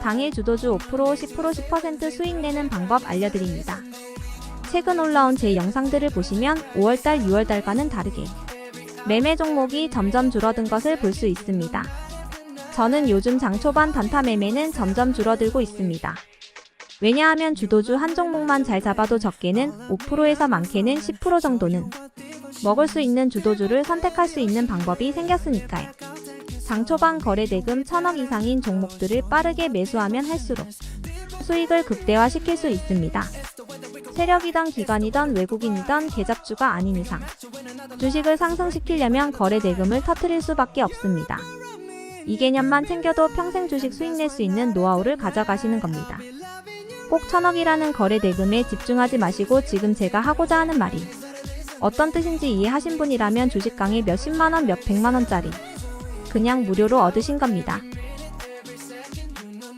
당일 주도주 5% 10% 10% 수익 내는 방법 알려드립니다. 최근 올라온 제 영상들을 보시면 5월달 6월달과는 다르게 매매 종목이 점점 줄어든 것을 볼 수 있습니다. 저는 요즘 장 초반 단타 매매는 점점 줄어들고 있습니다. 왜냐하면 주도주 한 종목만 잘 잡아도 적게는 5%에서 많게는 10% 정도는 먹을 수 있는 주도주를 선택할 수 있는 방법이 생겼으니까요. 장 초반 거래 대금 1000억 이상인 종목들을 빠르게 매수하면 할수록 수익을 극대화시킬 수 있습니다. 세력이던 기관이던 외국인이던 계잡주가 아닌 이상 주식을 상승시키려면 거래 대금을 터트릴 수밖에 없습니다. 이 개념만 챙겨도 평생 주식 수익 낼 수 있는 노하우를 가져가시는 겁니다. 꼭 천억이라는 거래 대금에 집중하지 마시고 지금 제가 하고자 하는 말이 어떤 뜻인지 이해하신 분이라면 주식 강의 몇십만원, 몇백만원짜리 그냥 무료로 얻으신 겁니다.